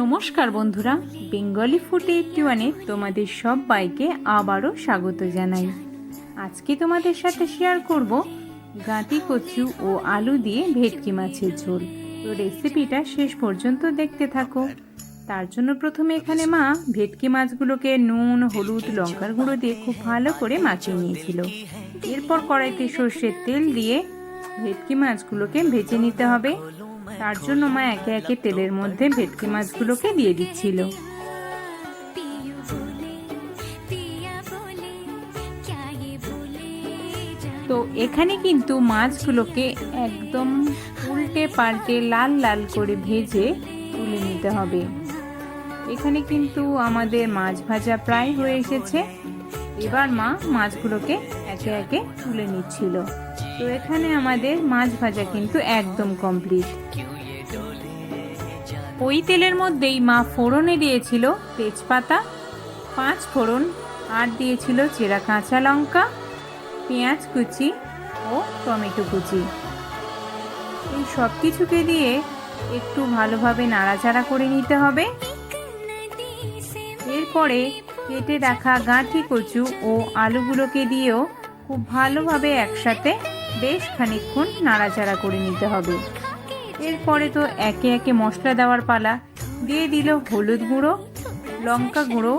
নমস্কার বন্ধুরা, Bengali food eighty ওয়ানে তোমাদের সবাইকে আবারও স্বাগত জানাই। আজকে তোমাদের সাথে শেয়ার করব গাঁটি কচু ও আলু দিয়ে ভেটকি মাছের ঝোল। তো রেসিপিটা শেষ পর্যন্ত দেখতে থাকো। তার জন্য প্রথমে এখানে মা ভেটকি মাছগুলোকে নুন, হলুদ, লঙ্কার গুঁড়ো দিয়ে খুব ভালো করে মাখিয়ে নিয়েছিল। এরপর কড়াইতে সর্ষের তেল দিয়ে ভেটকি মাছগুলোকে ভেজে নিতে হবে। তার জন্য মা একে একে তেলের মধ্যে ভেটকি মাছগুলোকে দিয়ে দিচ্ছিল। তো এখানে কিন্তু মাছগুলোকে একদম উল্টে পাল্টে লাল লাল করে ভেজে তুলে নিতে হবে। এখানে কিন্তু আমাদের মাছ ভাজা প্রায় হয়ে এসেছে। এবার মা মাছগুলোকে একে একে তুলে নিচ্ছিল। তো এখানে আমাদের মাছ ভাজা কিন্তু একদম কমপ্লিট ওই তেলের মধ্যেই মা ফোড়নে দিয়েছিল তেজপাতা, পাঁচ ফোড়ন, আর দিয়েছিল চেরা কাঁচা লঙ্কা, পেঁয়াজ কুচি ও টমেটো কুচি। এই সব কিছুকে দিয়ে একটু ভালোভাবে নাড়াচাড়া করে নিতে হবে। এরপরে কেটে রাখা গাঁঠি কচু ও আলুগুলোকে দিয়েও খুব ভালোভাবে একসাথে বেশ খানিক্ষণ নাড়াচাড়া করে নিতে হবে। এরপরে তো একে একে মশলা দেওয়ার পালা। দিয়ে দিল হলুদ গুঁড়ো, লঙ্কা গুঁড়ো,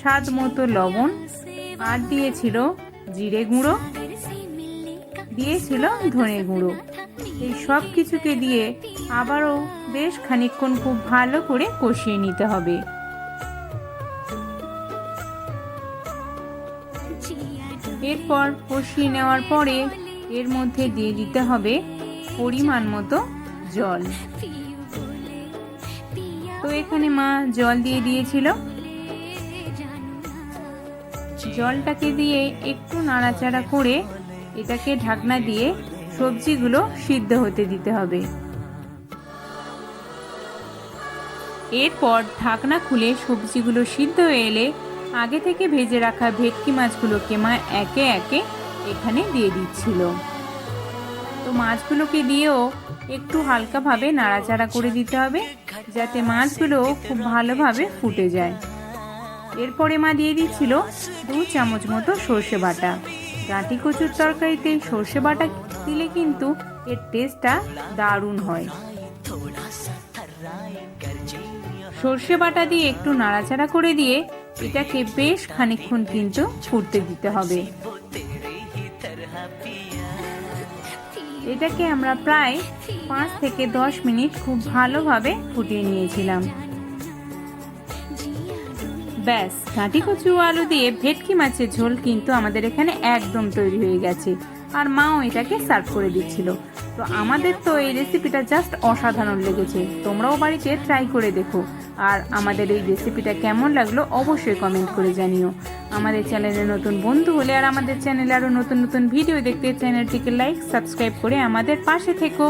স্বাদ মতো লবণ, আর দিয়েছিল জিরে গুঁড়ো, দিয়েছিল ধনে গুঁড়ো। এই সব কিছুকে দিয়ে আবারও বেশ খানিক্ষণ খুব ভালো করে কষিয়ে নিতে হবে। এরপর কষিয়ে নেওয়ার পরে এর মধ্যে দিয়ে দিতে হবে পরিমাণ মতো জল। তো এখানে মা জল দিয়ে দিয়েছিল। জলটাকে দিয়ে একটু নাড়াচাড়া করে এটাকে ঢাকনা দিয়ে সবজিগুলো সিদ্ধ হতে দিতে হবে। এরপর ঢাকনা খুলে সবজিগুলো সিদ্ধ হয়ে এলে আগে থেকে ভেজে রাখা ভেটকি মাছগুলোকে মা একে একে এখানে দিয়ে দিচ্ছিল। তো মাছগুলোকে দিয়েও একটু হালকাভাবে নাড়াচাড়া করে দিতে হবে, যাতে মাছগুলো খুব ভালোভাবে ফুটে যায়। এরপরে মা দিয়ে দিচ্ছিল দু চামচ মতো সর্ষে বাটা। গাঁটি কচুর তরকারিতে সর্ষে বাটা দিলে কিন্তু এর টেস্টটা দারুণ হয়। সর্ষে বাটা দিয়ে একটু নাড়াচাড়া করে দিয়ে এটাকে বেশ খানিকক্ষণ কিন্তু ফুটতে দিতে হবে। এটাকে আমরা প্রায় পাঁচ থেকে দশ মিনিট খুব ভালোভাবে ফুটিয়ে নিয়েছিলাম। ব্যাস ঘাঁটি কচু আলু দিয়ে ভেটকি মাছের ঝোল কিন্তু আমাদের এখানে একদম তৈরি হয়ে গেছে। আর মাও এটাকে সার্ভ করে দিচ্ছিল। তো আমাদের তো এই রেসিপিটা জাস্ট অসাধারণ লেগেছে। তোমরাও বাড়িতে ট্রাই করে দেখো। আর আমাদের এই রেসিপিটা কেমন লাগল অবশ্যই কমেন্ট করে জানিও। আমাদের চ্যানেলে নতুন বন্ধু হলে আর আমাদের চ্যানেলে আরও নতুন নতুন ভিডিও দেখতে চ্যানেলটিকে লাইক সাবস্ক্রাইব করে আমাদের পাশে থেকো।